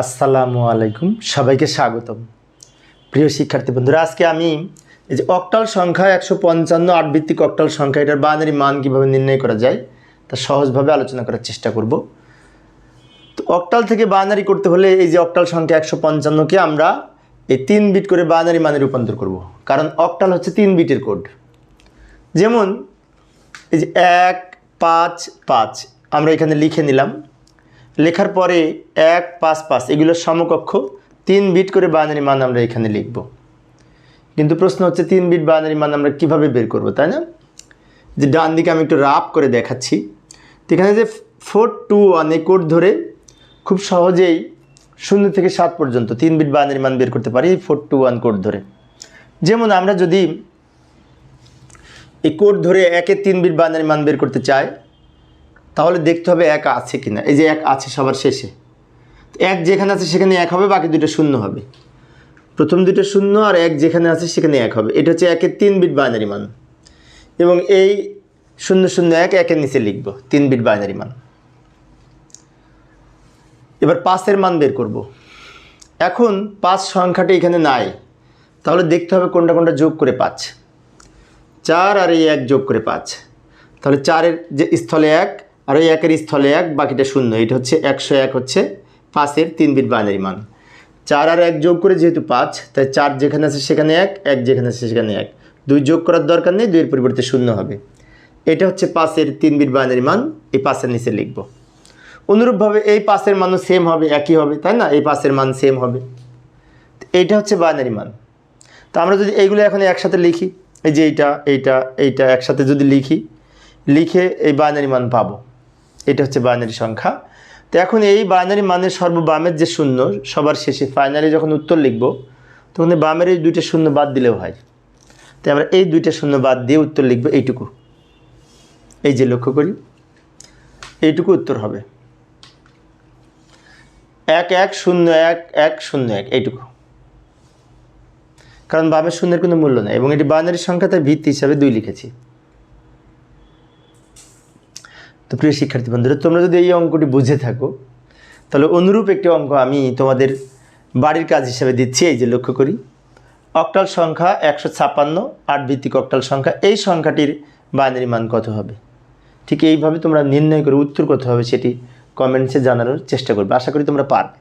আসসালামু আলাইকুম, সবাইকে স্বাগতম। প্রিয় শিক্ষার্থী বন্ধুরা, আজকে আমি এই যে অক্টাল সংখ্যা একশো পঞ্চান্ন আট ভিত্তিক অক্টাল সংখ্যা, এটার বানারি মান কীভাবে নির্ণয় করা যায়, তা সহজভাবে আলোচনা করার চেষ্টা করব। তো অক্টাল থেকে বানারি করতে হলে এই যে অক্টাল সংখ্যা একশো পঞ্চান্নকে আমরা এই তিন বিট করে বানারি মানে রূপান্তর করব, কারণ অক্টাল হচ্ছে তিন বিটের কোড। যেমন এই যে এক, পাঁচ পাঁচ, আমরা এখানে লিখে নিলাম লেখার পরে এক, পাঁচ পাঁচ এগুলোর সমকক্ষ, তিন বিট করে বাইনারি মান আমরা এখানে লিখব। কিন্তু প্রশ্ন হচ্ছে, তিন বিট বাইনারি মান আমরা কীভাবে বের করব, তাই না? যে ডান দিকে আমি একটু রাপ করে দেখাচ্ছি। তো এখানে যে ফোর, টু, ওয়ান কোড ধরে খুব সহজেই শূন্য থেকে সাত পর্যন্ত তিন বিট বাইনারি মান বের করতে পারি ফোর, টু, ওয়ান কোড ধরে। যেমন আমরা যদি এই কোড ধরে একে তিন বিট বাইনারি মান বের করতে চাই তাহলে দেখতে হবে এক আছে কিনা। এই যে এক আছে সবার শেষে। এক যেখানে আছে সেখানে এক হবে, বাকি দুটো শূন্য হবে। প্রথম দুটো শূন্য আর এক যেখানে আছে সেখানে এক হবে। এটা হচ্ছে একের তিন বিট বাইনারি মান। এবং এই শূন্য শূন্য এক একের নিচে লিখব, তিন বিট বাইনারি মান। এবার পাঁচের মান বের করব। এখন পাঁচ সংখ্যাটা এখানে নাই। তাহলে দেখতে হবে কোনটা কোনটা যোগ করে পাঁচ। চার আর এই এক যোগ করে পাঁচ। তাহলে চারের যে স্থলে এক আর ওই একের স্থলে এক, বাকিটা শূন্য। এটা হচ্ছে একশো এক হচ্ছে পাঁচের তিন বিট বাইনারি মান। চার আর এক যোগ করে যেহেতু পাঁচ, তাই চার যেখানে আছে সেখানে এক এক যেখানে আছে সেখানে এক। দুই যোগ করার দরকার নেই, দুইয়ের পরিবর্তে শূন্য হবে। এটা হচ্ছে পাঁচের তিন বিট বাইনারি মান, এই পাঁচের নিচে লিখব। অনুরূপভাবে এই পাঁচের মানও সেম হবে, একই হবে, তাই না? এই পাঁচের মান সেম হবে। এইটা হচ্ছে বাইনারি মান। তো আমরা যদি এইগুলো এখন একসাথে লিখি, এই যে এইটা এইটা এইটা একসাথে যদি লিখি, লিখে এই বাইনারি মান পাবো। এটা হচ্ছে বাইনারি সংখ্যা। তো এখন এই বাইনারি মানের সর্ববামের যে শূন্য, সবার শেষে ফাইনালি যখন উত্তর লিখব, তখন বামের এই দুইটা শূন্য বাদ দিলেও হয়। তাই আমরা এই দুইটা শূন্য বাদ দিয়ে উত্তর লিখব এইটুকু। এই যে লক্ষ্য করি, এইটুকু উত্তর হবে। এক এক, শূন্য, এক এক, শূন্য, এক, এইটুকু। কারণ বামের শূন্যের কোনো মূল্য নেই, এবং এটি বাইনারি সংখ্যা তার ভিত্তি হিসাবে দুই লিখেছি। তো প্রিয় শিক্ষার্থী বন্ধুরা, তোমরা যদি এই অঙ্কটি বুঝে থাকো, তাহলে অনুরূপ একটি অঙ্ক আমি তোমাদের বাড়ির কাজ হিসেবে দিচ্ছি, এই যে লক্ষ্য করি। অক্টাল সংখ্যা একশো ছাপ্পান্ন, আট ভিত্তিক অক্টাল সংখ্যা, এই সংখ্যাটির বাইনারি মান কত হবে? ঠিক এইভাবে তোমরা নির্ণয় করে উত্তর কত হবে সেটি কমেন্টসে জানানোর চেষ্টা করবে, আশা করি তোমরা পারবে।